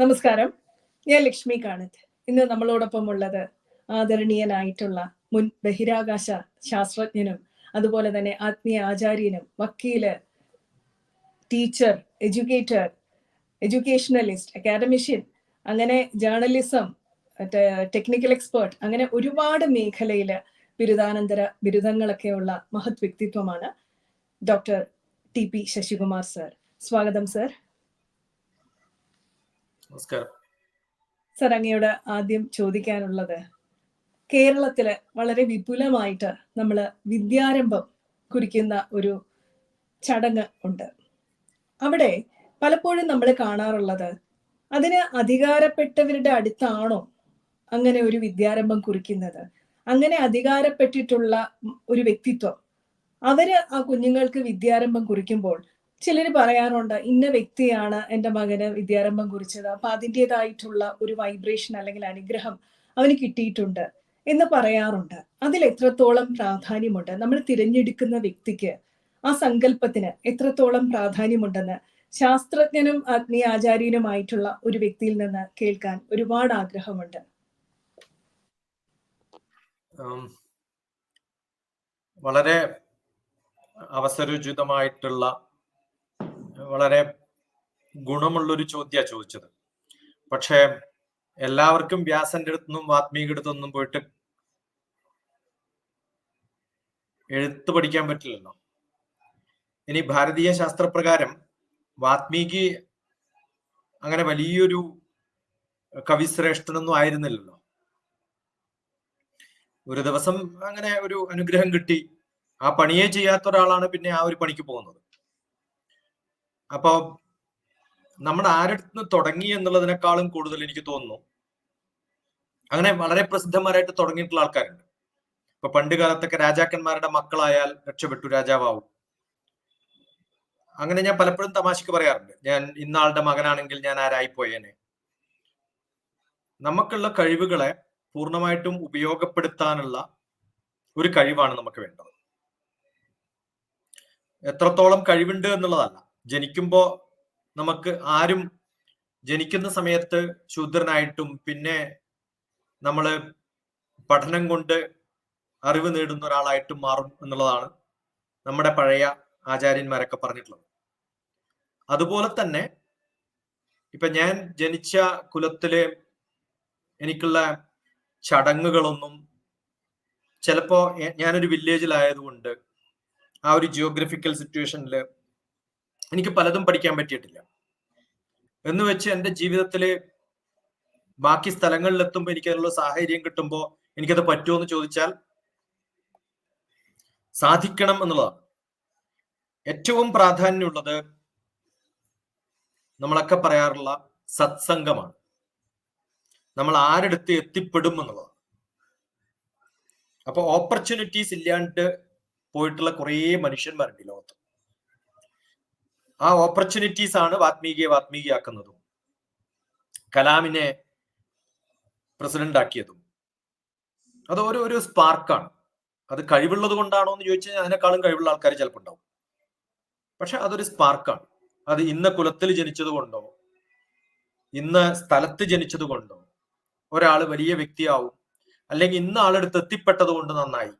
നമസ്കാരം. ഞാൻ ലക്ഷ്മി കാണത്ത്. ഇന്ന് നമ്മളോടൊപ്പം ഉള്ളത് ആദരണീയനായിട്ടുള്ള മുൻ ബഹിരാകാശ ശാസ്ത്രജ്ഞനും അതുപോലെ തന്നെ ആത്മീയ ആചാര്യനും വക്കീൽ ടീച്ചർ എഡ്യൂക്കേറ്റർ എഡ്യൂക്കേഷണലിസ്റ്റ് അക്കാഡമിഷ്യൻ അങ്ങനെ ജേർണലിസം ടെക്നിക്കൽ എക്സ്പേർട്ട് അങ്ങനെ ഒരുപാട് മേഖലയിൽ ബിരുദാനന്തര ബിരുദങ്ങളൊക്കെയുള്ള മഹത് വ്യക്തിത്വമാണ് doctor T P Sasikumar sir. സ്വാഗതം സർ. നമസ്കാരം. സർ അങ്ങയോട് ആദ്യം ചോദിക്കാനുള്ളത് കേരളത്തിൽ വളരെ വിപുലമായിട്ട് നമ്മൾ വിദ്യാരംഭം കുറിക്കുന്ന ഒരു ചടങ്ങ് ഉണ്ട്. അവിടെ പലപ്പോഴും നമ്മൾ കാണാറുള്ളത് അതിന് അധികാരപ്പെട്ടവരുടെ അടുത്താണോ അങ്ങനെ ഒരു വിദ്യാരംഭം കുറിക്കുന്നത്? അങ്ങനെ അധികാരപ്പെട്ടിട്ടുള്ള ഒരു വ്യക്തിത്വം അവർ ആ കുഞ്ഞുങ്ങൾക്ക് വിദ്യാരംഭം കുറിക്കുമ്പോൾ ചിലർ പറയാറുണ്ട് ഇന്ന വ്യക്തിയാണ് എന്റെ മകന് വിദ്യാരംഭം കുറിച്ചത്. അപ്പൊ അതിന്റെതായിട്ടുള്ള ഒരു വൈബ്രേഷൻ അല്ലെങ്കിൽ അനുഗ്രഹം അവന് കിട്ടിയിട്ടുണ്ട് എന്ന് പറയാറുണ്ട്. അതിൽ എത്രത്തോളം പ്രാധാന്യമുണ്ട്? നമ്മൾ തിരഞ്ഞെടുക്കുന്ന വ്യക്തിക്ക് ആ സങ്കല്പത്തിന് എത്രത്തോളം പ്രാധാന്യമുണ്ടെന്ന് ശാസ്ത്രജ്ഞനും ആത്മീയ ആചാര്യനുമായിട്ടുള്ള ഒരു വ്യക്തിയിൽ നിന്ന് കേൾക്കാൻ ഒരുപാട് ആഗ്രഹമുണ്ട്. വളരെ അവസരോചിതമായിട്ടുള്ള വളരെ ഗുണമുള്ളൊരു ചോദ്യ ചോദിച്ചത്. പക്ഷേ എല്ലാവർക്കും വ്യാസന്റെ അടുത്തൊന്നും വാത്മീകിയുടെ അടുത്തൊന്നും പോയിട്ട് എഴുത്ത് പഠിക്കാൻ പറ്റില്ലല്ലോ. ഇനി ഭാരതീയ ശാസ്ത്രപ്രകാരം വാത്മീകി അങ്ങനെ വലിയൊരു കവിശ്രേഷ്ഠനൊന്നും ആയിരുന്നില്ലല്ലോ. ഒരു ദിവസം അങ്ങനെ ഒരു അനുഗ്രഹം കിട്ടി. ആ പണിയെ ചെയ്യാത്ത ഒരാളാണ് പിന്നെ ആ ഒരു പണിക്ക് പോകുന്നത്. അപ്പോ നമ്മൾ ആരടുത്ത് തുടങ്ങി എന്നുള്ളതിനേക്കാളും കൂടുതൽ എനിക്ക് തോന്നുന്നു. അങ്ങനെ വളരെ പ്രസിദ്ധന്മാരായിട്ട് തുടങ്ങിയിട്ടുള്ള ആൾക്കാരുണ്ട്. ഇപ്പൊ പണ്ട് കാലത്തൊക്കെ രാജാക്കന്മാരുടെ മക്കളായാൽ രക്ഷപ്പെട്ടു രാജാവാവും. അങ്ങനെ ഞാൻ പലപ്പോഴും തമാശക്ക് പറയാറുണ്ട്. ഞാൻ ഇന്നാളുടെ മകനാണെങ്കിൽ ഞാൻ ആരായിപ്പോയേനെ. നമുക്കുള്ള കഴിവുകളെ പൂർണമായിട്ടും ഉപയോഗപ്പെടുത്താനുള്ള ഒരു കഴിവാണ് നമുക്ക് വേണ്ടത്. എത്രത്തോളം കഴിവുണ്ട് എന്നുള്ളതല്ല. ജനിക്കുമ്പോ നമുക്ക് ആരും ജനിക്കുന്ന സമയത്ത് ശൂദ്രനായിട്ടും പിന്നെ നമ്മൾ പഠനം കൊണ്ട് അറിവ് നേടുന്ന ഒരാളായിട്ടും മാറും എന്നുള്ളതാണ് നമ്മുടെ പഴയ ആചാര്യന്മാരൊക്കെ പറഞ്ഞിട്ടുള്ളത്. അതുപോലെ തന്നെ ഇപ്പൊ ഞാൻ ജനിച്ച കുലത്തിൽ എനിക്കുള്ള ചടങ്ങുകളൊന്നും ചിലപ്പോ ഞാനൊരു വില്ലേജിലായതുകൊണ്ട് ആ ഒരു ജിയോഗ്രഫിക്കൽ സിറ്റുവേഷനിൽ എനിക്ക് പലതും പഠിക്കാൻ പറ്റിയിട്ടില്ല. എന്ന് വെച്ച് എന്റെ ജീവിതത്തിൽ ബാക്കി സ്ഥലങ്ങളിൽ എത്തുമ്പോൾ എനിക്ക് അതിനുള്ള സാഹചര്യം കിട്ടുമ്പോൾ എനിക്കത് പറ്റുമോ എന്ന് ചോദിച്ചാൽ സാധിക്കണം എന്നുള്ളതാണ്. ഏറ്റവും പ്രാധാന്യമുള്ളത് നമ്മളൊക്കെ പറയാറുള്ള സത്സംഗമാണ്. നമ്മൾ ആരെടുത്ത് എത്തിപ്പെടും എന്നുള്ളതാണ്. അപ്പൊ ഓപ്പർച്യൂണിറ്റീസ് ഇല്ലാണ്ട് പോയിട്ടുള്ള കുറേ മനുഷ്യന്മാരുണ്ട് ഈ ലോകത്ത്. ആ ഓപ്പർച്യൂണിറ്റീസ് ആണ് വാത്മീകിയെ വാത്മീകിയാക്കുന്നതും. കലാമിനെ പ്രസിഡന്റ് ആക്കിയതും അത് ഓരോ ഒരു സ്പാർക്കാണ്. അത് കഴിവുള്ളത് കൊണ്ടാണോ എന്ന് ചോദിച്ചാൽ അതിനേക്കാളും കഴിവുള്ള ആൾക്കാർ ചിലപ്പോൾ ഉണ്ടാവും. പക്ഷെ അതൊരു സ്പാർക്കാണ്. അത് ഇന്ന കുലത്തിൽ ജനിച്ചത് കൊണ്ടോ ഇന്ന സ്ഥലത്ത് ജനിച്ചത് കൊണ്ടോ ഒരാൾ വലിയ വ്യക്തിയാവും അല്ലെങ്കിൽ ഇന്ന ആളെടുത്ത് എത്തിപ്പെട്ടത് കൊണ്ട് നന്നായി.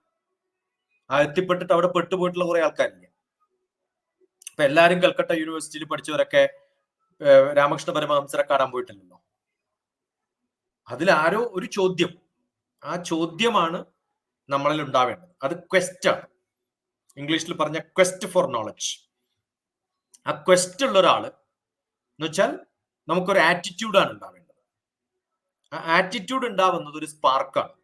ആ എത്തിപ്പെട്ടിട്ട് അവിടെ പെട്ടുപോയിട്ടുള്ള കുറെ ആൾക്കാരില്ല? ഇപ്പൊ എല്ലാരും കൽക്കട്ട യൂണിവേഴ്സിറ്റിയിൽ പഠിച്ചവരൊക്കെ രാമകൃഷ്ണ പരമഹംസരെ കാണാൻ പോയിട്ടില്ലല്ലോ? അതിൽ ആരോ ഒരു ചോദ്യം. ആ ചോദ്യമാണ് നമ്മളിൽ ഉണ്ടാവേണ്ടത്. അത് ക്വസ്റ്റ് ആണ്. ഇംഗ്ലീഷിൽ പറഞ്ഞ ക്വസ്റ്റ് ഫോർ നോളജ് ആ ക്വസ്റ്റ് ഉള്ള ഒരാൾ എന്ന് വെച്ചാൽ നമുക്കൊരു ആറ്റിറ്റ്യൂഡാണ് ഉണ്ടാവേണ്ടത്. ആ ആറ്റിറ്റ്യൂഡ് ഉണ്ടാവുന്നത് ഒരു സ്പാർക്കാണ്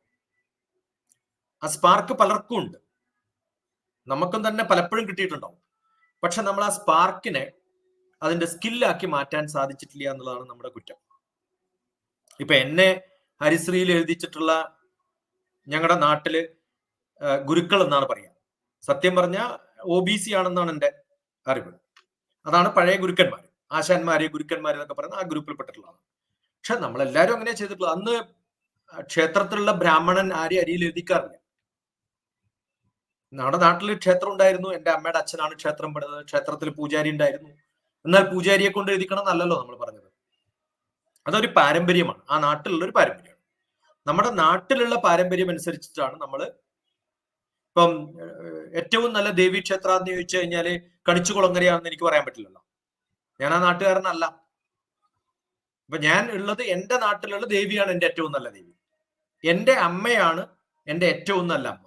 ആ സ്പാർക്ക് പലർക്കും ഉണ്ട്. നമുക്കും തന്നെ പലപ്പോഴും കിട്ടിയിട്ടുണ്ടാവും. പക്ഷെ നമ്മൾ ആ സ്പാർക്കിനെ അതിന്റെ സ്കില്ലാക്കി മാറ്റാൻ സാധിച്ചിട്ടില്ല എന്നുള്ളതാണ് നമ്മുടെ കുറ്റം. ഇപ്പൊ എന്നെ ഹരിശ്രീയിൽ എഴുതിച്ചിട്ടുള്ള ഞങ്ങളുടെ നാട്ടിൽ ഗുരുക്കൾ എന്നാണ് പറയാ. സത്യം പറഞ്ഞ ഒ ബി സി ആണെന്നാണ് എന്റെ അറിവ്. അതാണ് പഴയ ഗുരുക്കന്മാർ ആശാന്മാര് ഗുരുക്കന്മാര് എന്നൊക്കെ പറയുന്ന ആ ഗ്രൂപ്പിൽപ്പെട്ടിട്ടുള്ളതാണ്. പക്ഷെ നമ്മളെല്ലാരും അങ്ങനെ ചെയ്തിട്ടുള്ളത് അന്ന് ക്ഷേത്രത്തിലുള്ള ബ്രാഹ്മണൻ ആരെയും അരിയിൽ എഴുതിക്കാറില്ല. നമ്മുടെ നാട്ടിൽ ക്ഷേത്രം ഉണ്ടായിരുന്നു. എന്റെ അമ്മയുടെ അച്ഛനാണ് ക്ഷേത്രം പണിതത്. ക്ഷേത്രത്തിൽ പൂജാരി ഉണ്ടായിരുന്നു. എന്നാൽ പൂജാരിയെ കൊണ്ട് എഴുതിക്കണം എന്നല്ലല്ലോ നമ്മൾ പറഞ്ഞത്. അതൊരു പാരമ്പര്യമാണ്. ആ നാട്ടിലുള്ള ഒരു പാരമ്പര്യമാണ്. നമ്മുടെ നാട്ടിലുള്ള പാരമ്പര്യം അനുസരിച്ചിട്ടാണ് നമ്മൾ ഇപ്പം ഏറ്റവും നല്ല ദേവീ ക്ഷേത്ര എന്ന് ചോദിച്ചു കഴിഞ്ഞാൽ കണിച്ചുകുളങ്ങരയാണെന്ന് എനിക്ക് പറയാൻ പറ്റില്ലല്ലോ. ഞാൻ ആ നാട്ടുകാരനല്ല. അപ്പൊ ഞാൻ ഉള്ളത് എന്റെ നാട്ടിലുള്ള ദേവിയാണ് എന്റെ ഏറ്റവും നല്ല ദേവി. എന്റെ അമ്മയാണ് എന്റെ ഏറ്റവും നല്ല അമ്മ.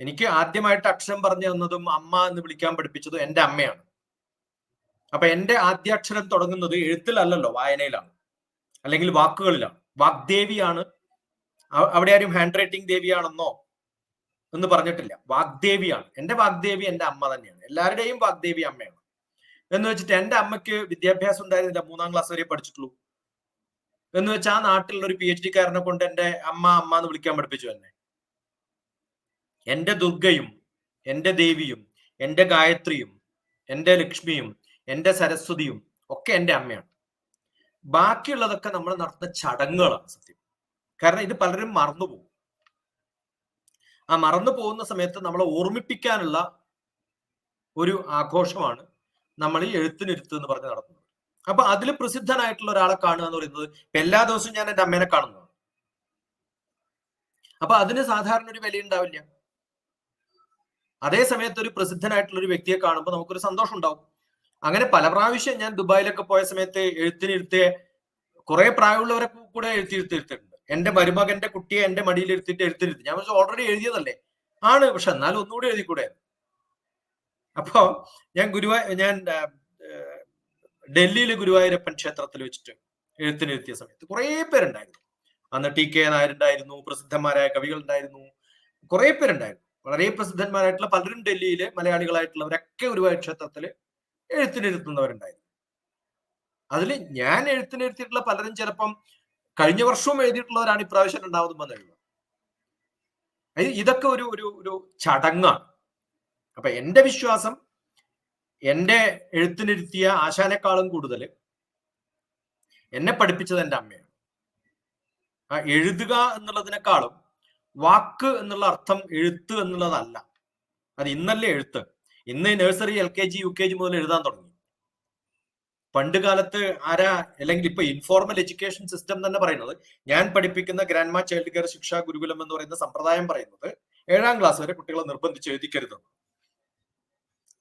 എനിക്ക് ആദ്യമായിട്ട് അക്ഷരം പറഞ്ഞു തന്നതും അമ്മ എന്ന് വിളിക്കാൻ പഠിപ്പിച്ചതും എന്റെ അമ്മയാണ്. അപ്പൊ എന്റെ ആദ്യാക്ഷരം തുടങ്ങുന്നത് എഴുത്തിലല്ലല്ലോ വായനയിലാണ്. അല്ലെങ്കിൽ വാക്കുകളിലാണ്. വാഗ്ദേവിയാണ്. അവിടെ ആരും ഹാൻഡ് റൈറ്റിംഗ് ദേവിയാണെന്നോ എന്ന് പറഞ്ഞിട്ടില്ല. വാഗ്ദേവിയാണ്. എന്റെ വാഗ്ദേവി എന്റെ അമ്മ തന്നെയാണ്. എല്ലാവരുടെയും വാഗ്ദേവി അമ്മയാണ്. എന്ന് വെച്ചിട്ട് എന്റെ അമ്മയ്ക്ക് വിദ്യാഭ്യാസം ഉണ്ടായിരുന്നില്ല. മൂന്നാം ക്ലാസ് വരെ പഠിച്ചിട്ടുള്ളൂ. എന്ന് വെച്ചാൽ ആ നാട്ടിലുള്ള ഒരു പി എച്ച് ഡിക്കാരനെ കൊണ്ട് എന്റെ അമ്മ അമ്മ എന്ന് വിളിക്കാൻ പഠിപ്പിച്ചു എന്നെ. എന്റെ ദുർഗയും എന്റെ ദേവിയും എന്റെ ഗായത്രിയും എന്റെ ലക്ഷ്മിയും എന്റെ സരസ്വതിയും ഒക്കെ എന്റെ അമ്മയാണ്. ബാക്കിയുള്ളതൊക്കെ നമ്മൾ നടത്തുന്ന ചടങ്ങുകളാണ് സത്യം. കാരണം ഇത് പലരും മറന്നുപോകും ആ മറന്നു പോകുന്ന സമയത്ത് നമ്മളെ ഓർമ്മിപ്പിക്കാനുള്ള ഒരു ആഘോഷമാണ് നമ്മൾ ഈ എഴുത്തിനിരുത്ത് എന്ന് പറഞ്ഞ് നടത്തുന്നത്. അപ്പൊ അതിൽ പ്രസിദ്ധനായിട്ടുള്ള ഒരാളെ കാണുക എന്ന് പറയുന്നത് എല്ലാ ദിവസവും ഞാൻ എന്റെ അമ്മേനെ കാണുന്നതാണ്. അപ്പൊ അതിന് സാധാരണ ഒരു വില ഉണ്ടാവില്ല അതേ സമയത്ത് ഒരു പ്രസിദ്ധനായിട്ടുള്ള ഒരു വ്യക്തിയെ കാണുമ്പോൾ നമുക്കൊരു സന്തോഷം ഉണ്ടാവും അങ്ങനെ പല പ്രാവശ്യം ഞാൻ ദുബായിലൊക്കെ പോയ സമയത്ത് എഴുത്തിനിരുത്തിയ കുറെ പ്രായമുള്ളവരെ കൂടെ എഴുത്തിരുത്തിയിട്ടുണ്ട് എന്റെ മരുമകന്റെ കുട്ടിയെ എന്റെ മടിയിൽ എടുത്തിട്ട് എഴുത്തിരുത്തി ഞാൻ ഓൾറെഡി എഴുതിയതല്ലേ? ആണ് പക്ഷെ എന്നാലും ഒന്നുകൂടി എഴുതിക്കൂടെ അപ്പോ ഞാൻ ഗുരുവായ ഞാൻ ഡൽഹിയിലെ ഗുരുവായൂരപ്പൻ ക്ഷേത്രത്തിൽ വെച്ചിട്ട് എഴുത്തിനിരുത്തിയ സമയത്ത് കുറെ പേരുണ്ടായിരുന്നു. അന്ന് ടി കെ നായരുണ്ടായിരുന്നു പ്രസിദ്ധന്മാരായ കവികൾ ഉണ്ടായിരുന്നു കുറെ പേരുണ്ടായിരുന്നു. വളരെ പ്രസിദ്ധന്മാരായിട്ടുള്ള പലരും ഡൽഹിയിലെ മലയാളികളായിട്ടുള്ളവരൊക്കെ ഗുരുവായൂർ ക്ഷേത്രത്തിൽ എഴുത്തിനിരുത്തുന്നവരുണ്ടായിരുന്നു. അതിൽ ഞാൻ എഴുത്തിനിരുത്തിയിട്ടുള്ള പലരും ചിലപ്പം കഴിഞ്ഞ വർഷവും എഴുതിയിട്ടുള്ളവരാണ് ഇപ്രാവശ്യം രണ്ടാമതും വന്ന് എഴുതുക ഇത് ഇതൊക്കെ ഒരു ഒരു ഒരു ചടങ്ങാണ്. അപ്പൊ എന്റെ വിശ്വാസം എന്റെ എഴുത്തിനിരുത്തിയ ആശാനേക്കാളും കൂടുതൽ എന്നെ പഠിപ്പിച്ചത് എന്റെ അമ്മയാണ്. എഴുതുക എന്നുള്ളതിനേക്കാളും വാക്ക് എന്നുള്ള അർത്ഥം എഴുത്ത് എന്നുള്ളതല്ല. അത് ഇന്നല്ലേ എഴുത്ത്. ഇന്ന് nursery L K G U K G മുതൽ എഴുതാൻ തുടങ്ങി. പണ്ട് കാലത്ത് ആരാ അല്ലെങ്കിൽ ഇപ്പൊ ഇൻഫോർമൽ എഡ്യൂക്കേഷൻ സിസ്റ്റം തന്നെ പറയുന്നത് ഞാൻ പഠിപ്പിക്കുന്ന ഗ്രാൻഡ് മാ ചൈൽഡ് കെയർ ശിക്ഷാ ഗുരുകുലം എന്ന് പറയുന്ന സമ്പ്രദായം പറയുന്നത് ഏഴാം ക്ലാസ് വരെ കുട്ടികളെ നിർബന്ധിച്ച് എഴുതിക്കരുത്.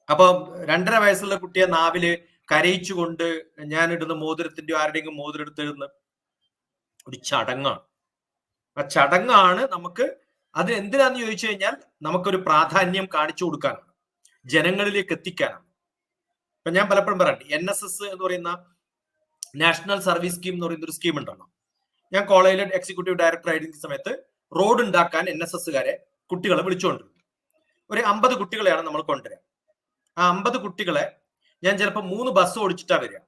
അപ്പൊ രണ്ടര വയസ്സുള്ള കുട്ടിയെ നാവിൽ കരയിച്ചുകൊണ്ട് ഞാൻ ഇടുന്ന മോതിരത്തിന്റെ ആരുടെയെങ്കിലും മോതിരം ഒരു ചടങ്ങാണ്. ആ ചടങ്ങാണ് നമുക്ക് അത് എന്തിനാന്ന് ചോദിച്ചു കഴിഞ്ഞാൽ നമുക്കൊരു പ്രാധാന്യം കാണിച്ചു കൊടുക്കാനാണ്. ജനങ്ങളിലേക്ക് എത്തിക്കാനാണ്. ഇപ്പൊ ഞാൻ പലപ്പോഴും പറയട്ടെ എൻ എസ് എസ് എന്ന് പറയുന്ന നാഷണൽ സർവീസ് സ്കീം എന്ന് പറയുന്ന ഒരു സ്കീം ഉണ്ടല്ലോ. ഞാൻ കോളേജിലെ എക്സിക്യൂട്ടീവ് ഡയറക്ടർ ആയിരുന്ന സമയത്ത് റോഡ് ഉണ്ടാക്കാൻ എൻ എസ് എസ്സുകാരെ കുട്ടികളെ വിളിച്ചുകൊണ്ടിരുന്നു. ഒരു അമ്പത് കുട്ടികളെയാണ് നമ്മൾ കൊണ്ടുവരിക ആ അമ്പത് കുട്ടികളെ ഞാൻ ചിലപ്പോൾ മൂന്ന് ബസ് ഓടിച്ചിട്ടാ വരിക.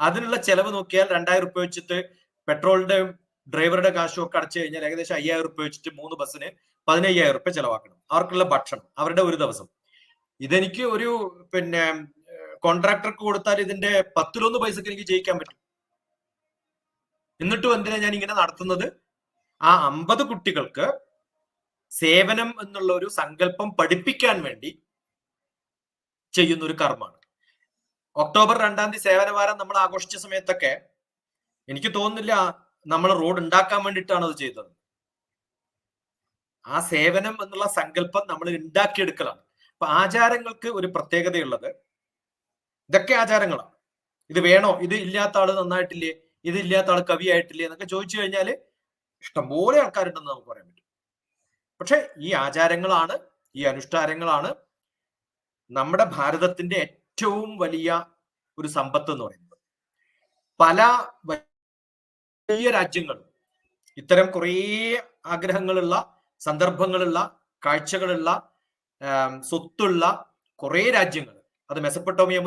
അതിനുള്ള ചെലവ് നോക്കിയാൽ രണ്ടായിരം റുപ്യ വെച്ചിട്ട് പെട്രോളിന്റെ ഡ്രൈവറുടെ കാശും ഒക്കെ അടച്ചു കഴിഞ്ഞാൽ ഏകദേശം അയ്യായിരം റുപ്യ വെച്ചിട്ട് മൂന്ന് ബസ്സിന് പതിനയ്യായിരം റുപ്യ ചെലവാക്കണം. അവർക്കുള്ള ഭക്ഷണം? അവരുടെ ഒരു ദിവസം. ഇതെനിക്ക് ഒരു പിന്നെ കോൺട്രാക്ടർക്ക് കൊടുത്താൽ ഇതിന്റെ പത്തിലൊന്ന് പൈസക്ക് എനിക്ക് ജയിക്കാൻ പറ്റും. എന്നിട്ടും എന്തിനാ ഞാൻ ഇങ്ങനെ നടത്തുന്നത്? ആ അമ്പത് കുട്ടികൾക്ക് സേവനം എന്നുള്ള ഒരു സങ്കല്പം പഠിപ്പിക്കാൻ വേണ്ടി ചെയ്യുന്ന ഒരു കർമ്മമാണ്. ഒക്ടോബർ രണ്ടാം തീയതി സേവനവാരം നമ്മൾ ആഘോഷിച്ച സമയത്തൊക്കെ എനിക്ക് തോന്നുന്നില്ല നമ്മൾ റോഡ് ഉണ്ടാക്കാൻ വേണ്ടിയിട്ടാണ് അത് ചെയ്തത്. ആ സേവനം എന്നുള്ള സങ്കല്പം നമ്മൾ ഉണ്ടാക്കിയെടുക്കലാണ്. അപ്പൊ ആചാരങ്ങൾക്ക് ഒരു പ്രത്യേകതയുള്ളത്. ഇതൊക്കെ ആചാരങ്ങളാണ്. ഇത് വേണോ? ഇത് ഇല്ലാത്ത ആൾ നന്നായിട്ടില്ലേ? ഇത് ഇല്ലാത്ത ആൾ കവിയായിട്ടില്ലേ? എന്നൊക്കെ ചോദിച്ചു കഴിഞ്ഞാൽ ഇഷ്ടംപോലെ ആൾക്കാരുണ്ടെന്ന് നമുക്ക് പറയാൻ പറ്റും. പക്ഷെ ഈ ആചാരങ്ങളാണ് ഈ അനുഷ്ഠാനങ്ങളാണ് നമ്മുടെ ഭാരതത്തിന്റെ ഏറ്റവും വലിയ ഒരു സമ്പത്ത് എന്ന് പറയുന്നത്. പല വലിയ രാജ്യങ്ങൾ. ഇത്തരം കുറേ ആഗ്രഹങ്ങളുള്ള സന്ദർഭങ്ങളുള്ള കാഴ്ചകളുള്ള സ്വത്തുള്ള കുറേ രാജ്യങ്ങൾ. അത് മെസ്സപ്പെട്ടോമിയ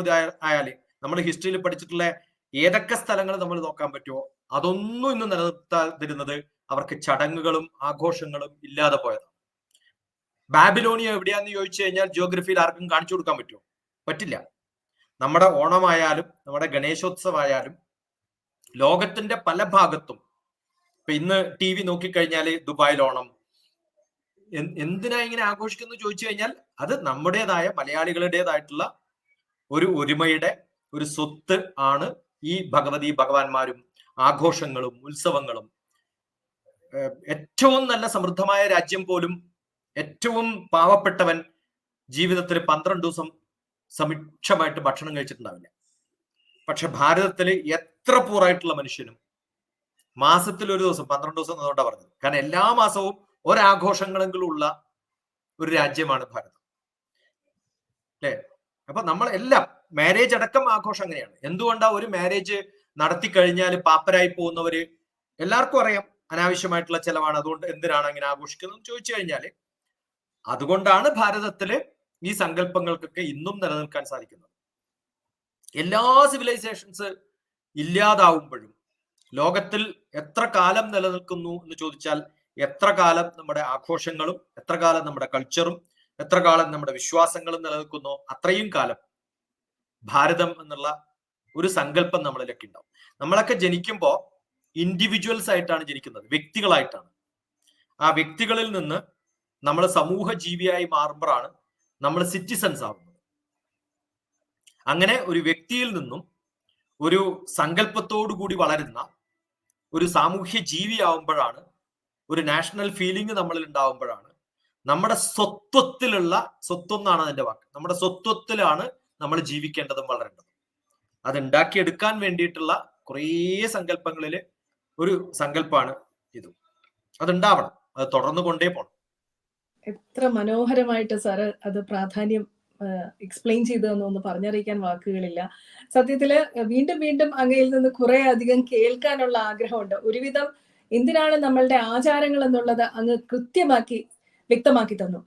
ആയാൽ നമ്മൾ ഹിസ്റ്ററിയിൽ പഠിച്ചിട്ടുള്ള ഏതൊക്കെ സ്ഥലങ്ങൾ നമ്മൾ നോക്കാൻ പറ്റുമോ അതൊന്നും ഇന്ന് നിലനിർത്താതിരുന്നത് അവർക്ക് ചടങ്ങുകളും ആഘോഷങ്ങളും ഇല്ലാതെ പോയതാണ്. ബാബിലോണിയ എവിടെയാന്ന് ചോദിച്ചു കഴിഞ്ഞാൽ ജിയോഗ്രഫിയിൽ ആർക്കും കാണിച്ചു കൊടുക്കാൻ പറ്റുമോ പറ്റില്ല. നമ്മുടെ ഓണമായാലും നമ്മുടെ ഗണേശോത്സവമായാലും ലോകത്തിന്റെ പല ഭാഗത്തും ഇപ്പൊ ഇന്ന് ടി വി നോക്കിക്കഴിഞ്ഞാൽ ദുബായിൽ ഓണം. എന്തിനാ ഇങ്ങനെ ആഘോഷിക്കുന്നു ചോദിച്ചു കഴിഞ്ഞാൽ അത് നമ്മുടേതായ മലയാളികളുടേതായിട്ടുള്ള ഒരു ഒരുമയുടെ ഒരു സ്വത്ത് ആണ് ഈ ഭഗവതി ഭഗവാന്മാരും ആഘോഷങ്ങളും ഉത്സവങ്ങളും. ഏറ്റവും നല്ല സമൃദ്ധമായ രാജ്യം പോലും ഏറ്റവും പാവപ്പെട്ടവൻ ജീവിതത്തിൽ പന്ത്രണ്ട് ദിവസം സമിക്ഷമായിട്ട് ഭക്ഷണം കഴിച്ചിട്ടുണ്ടാവില്ല. പക്ഷെ ഭാരതത്തിലെ എത്ര പൂറായിട്ടുള്ള മനുഷ്യനും മാസത്തിൽ ഒരു ദിവസം പന്ത്രണ്ട് ദിവസം എന്നതുകൊണ്ടാണ് പറഞ്ഞത്. കാരണം എല്ലാ മാസവും ഒരാഘോഷങ്ങളെങ്കിലും ഉള്ള ഒരു രാജ്യമാണ് ഭാരതം. അല്ലേ? അപ്പൊ നമ്മൾ എല്ലാം മാരേജ് അടക്കം ആഘോഷം അങ്ങനെയാണ്. എന്തുകൊണ്ടാ ഒരു മാരേജ് നടത്തി കഴിഞ്ഞാൽ പാപ്പരായി പോകുന്നവര് എല്ലാവർക്കും അറിയാം അനാവശ്യമായിട്ടുള്ള ചെലവാണ്. അതുകൊണ്ട് എന്തിനാണ് അങ്ങനെ ആഘോഷിക്കുന്നത് ചോദിച്ചു കഴിഞ്ഞാൽ അതുകൊണ്ടാണ് ഭാരതത്തിൽ ഈ സങ്കല്പങ്ങൾക്കൊക്കെ ഇന്നും നിലനിൽക്കാൻ സാധിക്കുന്നത്. എല്ലാ സിവിലൈസേഷൻസ് ഇല്ലാതാവുമ്പോഴും ലോകത്തിൽ എത്ര കാലം നിലനിൽക്കുന്നു എന്ന് ചോദിച്ചാൽ എത്ര കാലം നമ്മുടെ ആഘോഷങ്ങളും എത്ര കാലം നമ്മുടെ കൾച്ചറും എത്ര കാലം നമ്മുടെ വിശ്വാസങ്ങളും നിലനിൽക്കുന്നു അത്രയും കാലം ഭാരതം എന്നുള്ള ഒരു സങ്കല്പം നമ്മളിലൊക്കെ ഉണ്ടാവും. നമ്മളൊക്കെ ജനിക്കുമ്പോൾ ഇൻഡിവിജ്വൽസ് ആയിട്ടാണ് ജനിക്കുന്നത് വ്യക്തികളായിട്ടാണ്. ആ വ്യക്തികളിൽ നിന്ന് നമ്മൾ സമൂഹ ജീവിയായി മാറുമ്പോഴാണ് നമ്മൾ സിറ്റിസൺസ് ആവുന്നത്. അങ്ങനെ ഒരു വ്യക്തിയിൽ നിന്നും ഒരു കൂടി വളരുന്ന ഒരു സാമൂഹ്യ ജീവിയാവുമ്പോഴാണ് ഒരു നാഷണൽ ഫീലിംഗ് നമ്മളിൽ ഉണ്ടാവുമ്പോഴാണ് നമ്മുടെ സ്വത്വത്തിലുള്ള സ്വത്വം അതിന്റെ വാക്ക്. നമ്മുടെ സ്വത്വത്തിലാണ് നമ്മൾ ജീവിക്കേണ്ടതും വളരേണ്ടതും. അത് ഉണ്ടാക്കിയെടുക്കാൻ വേണ്ടിയിട്ടുള്ള കുറേ സങ്കല്പങ്ങളിൽ ഒരു സങ്കല്പമാണ് ഇത്. അതുണ്ടാവണം. അത് തുടർന്നു കൊണ്ടേ പോകണം എത്ര മനോഹരമായിട്ട് സാറ് അത് പ്രാധാന്യം എക്സ്പ്ലെയിൻ ചെയ്തതെന്നൊന്ന് പറഞ്ഞറിയിക്കാൻ വാക്കുകളില്ല. സത്യത്തിൽ വീണ്ടും വീണ്ടും അങ്ങയിൽ നിന്ന് കുറെ അധികം കേൾക്കാനുള്ള ആഗ്രഹമുണ്ട്. ഒരുവിധം എന്തിനാണ് നമ്മളുടെ ആചാരങ്ങൾ എന്നുള്ളത് അങ്ങ് കൃത്യമാക്കി വ്യക്തമാക്കി തന്നു.